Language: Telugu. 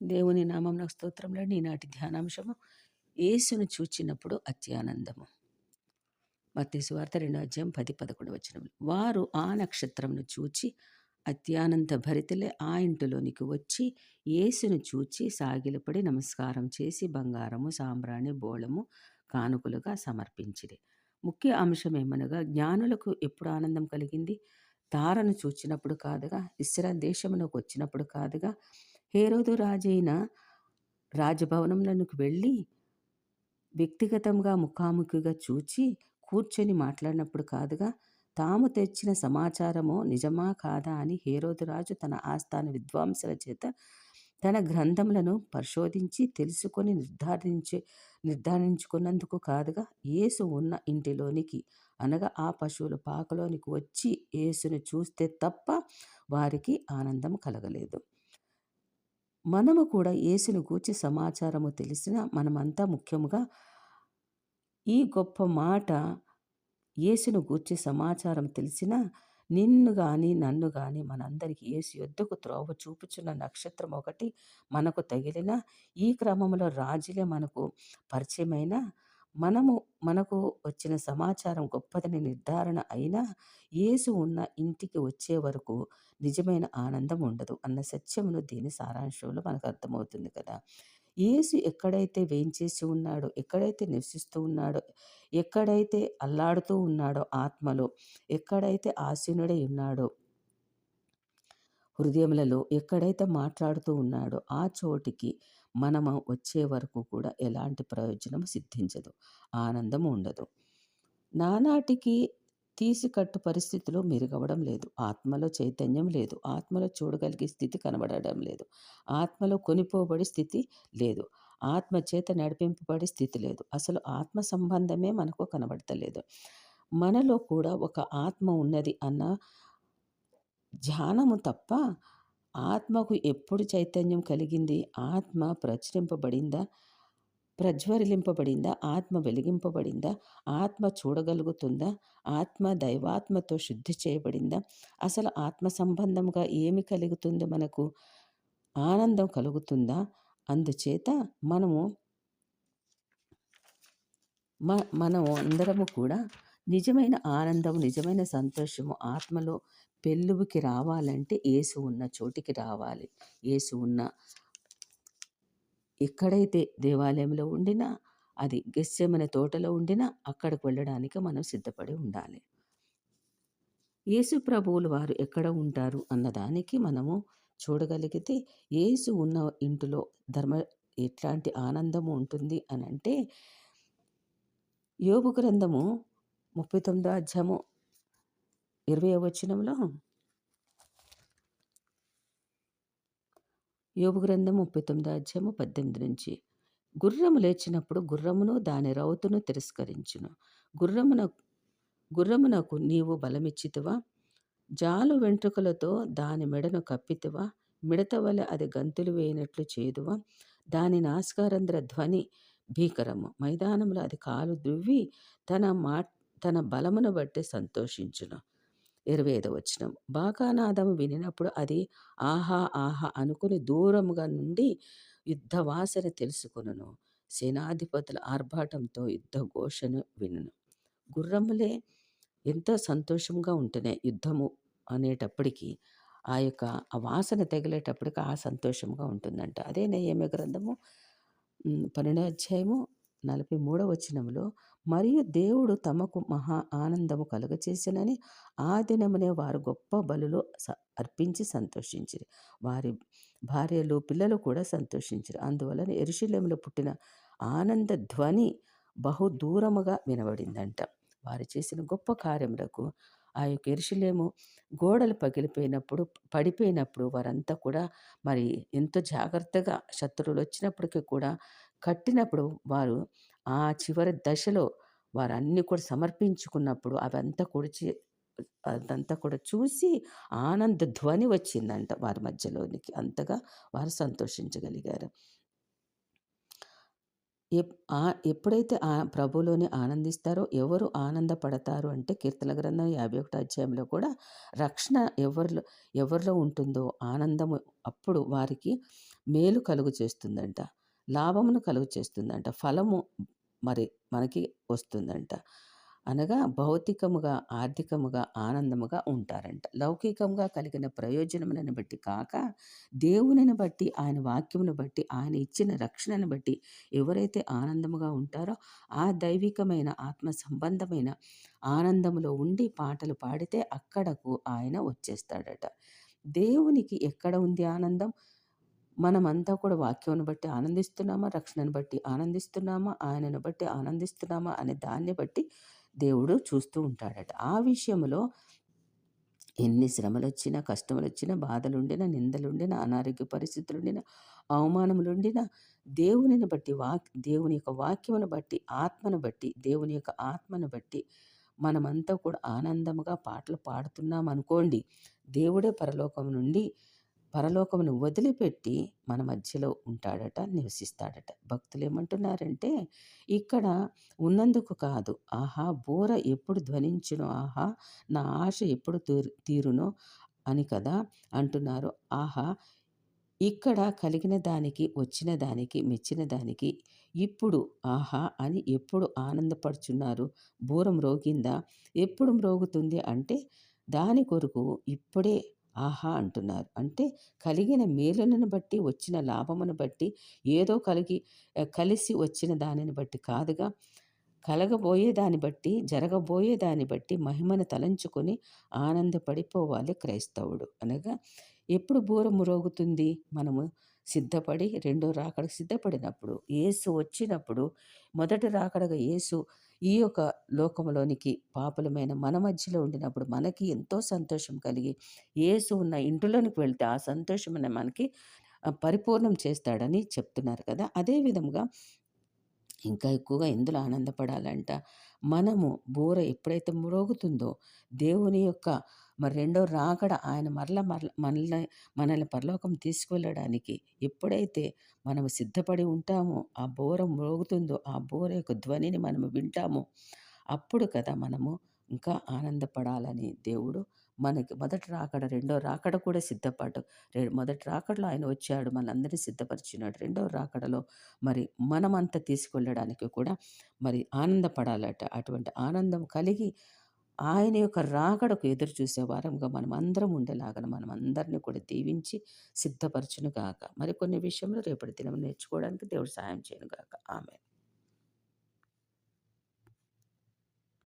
దేవుని నామంలో స్తోత్రంలో ఈనాటి ధ్యానాంశము యేసును చూచినప్పుడు అత్యానందము. మత్తయి వార్త రెండో అధ్యాయం పది పదకొండు వచ్చిన వారు ఆ నక్షత్రంను చూచి అత్యానంద భరితలే ఆ ఇంటిలోనికి వచ్చి యేసును చూచి సాగిలపడి నమస్కారం చేసి బంగారము సాంబ్రాణి బోళము కానుకలుగా సమర్పించిరి. ముఖ్య అంశం ఏమనగా జ్ఞానులకు ఎప్పుడు ఆనందం కలిగింది? తారను చూచినప్పుడు కాదుగా ఇస్రా దేశమునకు వచ్చినప్పుడు కాదుగా హేరోదు రాజైన రాజభవనంలోనికి వెళ్ళి వ్యక్తిగతంగా ముఖాముఖిగా చూచి కూర్చొని మాట్లాడినప్పుడు కాదుగా తాము తెచ్చిన సమాచారము నిజమా కాదా అని హేరోదు రాజు తన ఆస్థాన విద్వాంసుల చేత తన గ్రంథములను పరిశోధించి తెలుసుకొని నిర్ధారించే నిర్ధారించుకున్నందుకు కాదుగా యేసు ఉన్న ఇంటిలోనికి అనగా ఆ పశువుల పాకలోనికి వచ్చి యేసును చూస్తే తప్ప వారికి ఆనందం కలగలేదు. మనము కూడా యేసును గూర్చి సమాచారము తెలిసిన మనమంతా ముఖ్యముగా ఈ గొప్ప మాట యేసును గూర్చి సమాచారం తెలిసిన నిన్ను కానీ నన్ను కానీ మనందరికీ యేసు యుద్ధకు త్రోవ చూపుచున్న నక్షత్రం ఒకటి మనకు తగిలిన ఈ క్రమంలో రాజులే మనకు పరిచయమైన మనము మనకు వచ్చిన సమాచారం గొప్పదని నిర్ధారణ అయినా యేసు ఉన్న ఇంటికి వచ్చే వరకు నిజమైన ఆనందం ఉండదు. అన్న సత్యమును దీని సారాంశంలో మనకు అర్థమవుతుంది కదా. యేసు ఎక్కడైతే వేయించేసి ఉన్నాడో ఎక్కడైతే నివసిస్తూ ఉన్నాడో ఎక్కడైతే అల్లాడుతూ ఉన్నాడో ఆత్మలో ఎక్కడైతే ఆసీనుడై ఉన్నాడో హృదయములలో ఎక్కడైతే మాట్లాడుతూ ఉన్నాడో ఆ చోటికి మనము వచ్చే వరకు కూడా ఎలాంటి ప్రయోజనం సిద్ధించదు ఆనందం ఉండదు. నానాటికి తీసికట్టు పరిస్థితిలో మెరుగవడం లేదు ఆత్మలో చైతన్యం లేదు ఆత్మలో చూడగలిగే స్థితి కనబడడం లేదు ఆత్మలో కొనిపోబడి స్థితి లేదు ఆత్మ చేత నడిపింపబడే స్థితి లేదు అసలు ఆత్మ సంబంధమే మనకు కనబడతలేదు. మనలో కూడా ఒక ఆత్మ ఉన్నది అన్న ధ్యానము తప్ప ఆత్మకు ఎప్పుడు చైతన్యం కలిగింది? ఆత్మ ప్రచురింపబడిందా? ప్రజ్వరిలింపబడిందా ఆత్మ వెలిగింపబడిందా? ఆత్మ చూడగలుగుతుందా? ఆత్మ దైవాత్మతో శుద్ధి చేయబడిందా? అసలు ఆత్మ సంబంధంగా ఏమి కలుగుతుంది మనకు? ఆనందం కలుగుతుందా? అందుచేత మనము మ మనము అందరము కూడా నిజమైన ఆనందం నిజమైన సంతోషము ఆత్మలో పెళ్ళికి రావాలంటే ఏసు ఉన్న చోటికి రావాలి. ఏసు ఉన్న ఎక్కడైతే దేవాలయంలో ఉండినా అది గెస్సెమన తోటలో ఉండినా అక్కడికి వెళ్ళడానికి మనం సిద్ధపడి ఉండాలి. యేసు ప్రభువులు వారు ఎక్కడ ఉంటారు అన్నదానికి మనము చూడగలిగితే యేసు ఉన్న ఇంటిలో ధర్మ ఎట్లాంటి ఆనందము ఉంటుంది అని అంటే యోగు గ్రంథము ముప్పై తొమ్మిదో అధ్యాయము ఇరవై వచనంలో యోగు గ్రంథం ముప్పై తొమ్మిది అధ్యాయము పద్దెనిమిది నుంచి గుర్రము లేచినప్పుడు గుర్రమును దాని రౌతును తిరస్కరించును. గుర్రమున గుర్రమునకు నీవు బలమిచ్చితివా? జాలు వెంట్రుకలతో దాని మెడను కప్పితివా? మిడత వలె అది గంతులు వేయినట్లు చేదువా దాని నాస్కారంధ్ర ధ్వని భీకరము. మైదానంలో అది కాలు దువ్వి తన మా తన బలమును బట్టి సంతోషించును. ఇరవై ఐదవ వచనం. బాకానాదం వినినప్పుడు అది ఆహా ఆహా అనుకుని దూరముగా నుండి యుద్ధ వాసన తెలుసుకును సేనాధిపతుల ఆర్భాటంతో యుద్ధ ఘోషను వినును. గుర్రములే ఎంతో సంతోషంగా ఉంటున్నాయి యుద్ధము అనేటప్పటికీ ఆ యొక్క ఆ వాసన తగిలేటప్పటికి ఆ సంతోషంగా ఉంటుందంట. అదే నేయమే గ్రంథము పన్నెండో అధ్యాయము నలభై మూడవ వచనంలో మరియు దేవుడు తమకు మహా ఆనందము కలుగచేసినని ఆ దినమునే వారు గొప్ప బలులు అర్పించి సంతోషించారు. వారి భార్యలు పిల్లలు కూడా సంతోషించారు. అందువలన ఎరుశల్యంలో పుట్టిన ఆనంద ధ్వని బహు దూరముగా వినబడిందంట. వారు చేసిన గొప్ప కార్యములకు ఆ యొక్క ఎరుశలేము గోడలు పగిలిపోయినప్పుడు పడిపోయినప్పుడు వారంతా కూడా మరి ఎంతో జాగ్రత్తగా శత్రువులు వచ్చినప్పటికీ కూడా కట్టినప్పుడు వారు ఆ చివరి దశలో వారు అన్నీ కూడా సమర్పించుకున్నప్పుడు అవంతా కొడిచి అదంతా కూడా చూసి ఆనంద ధ్వని వచ్చిందంట వారి మధ్యలోనికి. అంతగా వారు సంతోషించగలిగారు. ఎప్పుడైతే ఆ ప్రభులోని ఆనందిస్తారో ఎవరు ఆనందపడతారు అంటే కీర్తన గ్రంథం యాభై ఒకటి అధ్యాయంలో కూడా రక్షణ ఎవరిలో ఎవరిలో ఉంటుందో ఆనందము అప్పుడు వారికి మేలు కలుగు చేస్తుందంట. లాభమును కలుగు చేస్తుందంట ఫలము మరి మనకి వస్తుందంట. అనగా భౌతికముగా ఆర్థికముగా ఆనందముగా ఉంటారంట. లౌకికంగా కలిగిన ప్రయోజనములను బట్టి కాక దేవునిని బట్టి ఆయన వాక్యమును బట్టి ఆయన ఇచ్చిన రక్షణను బట్టి ఎవరైతే ఆనందముగా ఉంటారో ఆ దైవికమైన ఆత్మ సంబంధమైన ఆనందములో ఉండి పాటలు పాడితే అక్కడకు ఆయన వచ్చేస్తాడట. దేవునికి ఎక్కడ ఉంది ఆనందం? మనమంతా కూడా వాక్యంను బట్టి ఆనందిస్తున్నామా? రక్షణను బట్టి ఆనందిస్తున్నామా? ఆయనను బట్టి ఆనందిస్తున్నామా? అనే దాన్ని బట్టి దేవుడు చూస్తూ ఉంటాడట. ఆ విషయంలో ఎన్ని శ్రమలు వచ్చినా కష్టములు వచ్చినా బాధలుండినా నిందలుండినా అనారోగ్య పరిస్థితులుండినా అవమానములుండినా దేవునిని బట్టి వాక్ దేవుని యొక్క వాక్యమును బట్టి ఆత్మను బట్టి దేవుని యొక్క ఆత్మను బట్టి మనమంతా కూడా ఆనందముగా పాటలు పాడుతున్నాం అనుకోండి దేవుడే పరలోకం నుండి పరలోకమును వదిలిపెట్టి మన మధ్యలో ఉంటాడట నివసిస్తాడట. భక్తులు ఏమంటున్నారంటే ఇక్కడ ఉన్నందుకు కాదు. ఆహా బోర ఎప్పుడు ధ్వనించునో ఆహా నా ఆశ ఎప్పుడు తీరు తీరునో అని కదా అంటున్నారు. ఆహా ఇక్కడ కలిగిన దానికి వచ్చిన దానికి మెచ్చిన దానికి ఇప్పుడు ఆహా అని ఎప్పుడు ఆనందపడుచున్నారు? బూరం రోగిందా? ఎప్పుడు మ్రోగుతుంది అంటే దాని కొరకు ఇప్పుడే ఆహా! అంటున్నారు. అంటే కలిగిన మేలులను బట్టి వచ్చిన లాభమును బట్టి ఏదో కలిగి కలిసి వచ్చిన దానిని బట్టి కాదుగా. కలగబోయే దాన్ని బట్టి జరగబోయే దాన్ని బట్టి మహిమను తలంచుకొని ఆనందపడిపోవాలి క్రైస్తవుడు అనగా. ఎప్పుడు బూర మురోగుతుంది మనము? సిద్ధపడి రెండో రాకడకు సిద్ధపడినప్పుడు యేసు వచ్చినప్పుడు మొదటి రాకడగా ఏసు ఈ యొక్క లోకంలోనికి పాపులమైన మన మధ్యలో ఉండినప్పుడు మనకి ఎంతో సంతోషం కలిగి ఏసు ఉన్న ఇంటిలోనికి వెళ్తే ఆ సంతోషం మనకి పరిపూర్ణం చేస్తాడని చెప్తున్నారు కదా. అదేవిధంగా ఇంకా ఎక్కువగా ఎందులో ఆనందపడాలంట? మనము బోర ఎప్పుడైతే మ్రోగుతుందో దేవుని యొక్క మరి రెండో రాకడ ఆయన మరల మరల మనల్ని మనల్ని పరలోకం తీసుకువెళ్ళడానికి ఎప్పుడైతే మనము సిద్ధపడి ఉంటామో ఆ బోర మ్రోగుతుందో ఆ బోర యొక్క ధ్వనిని మనము వింటామో అప్పుడు కదా మనము ఇంకా ఆనందపడాలని దేవుడు మనకి మొదటి రాకడ రెండో రాకడ కూడా సిద్ధపాటు మొదటి రాకడలో ఆయన వచ్చాడు మనందరినీ సిద్ధపరిచినాడు. రెండో రాకడలో మరి మనమంతా తీసుకెళ్ళడానికి కూడా మరి ఆనందపడాలట. అటువంటి ఆనందం కలిగి ఆయన యొక్క రాకడకు ఎదురు చూసే వారంగా మనం అందరం ఉండేలాగా మనం అందరినీ కూడా దీవించి సిద్ధపరచును గాక. మరి కొన్ని విషయంలో రేపటి దినం నేర్చుకోవడానికి దేవుడు సాయం చేయను గాక. ఆమె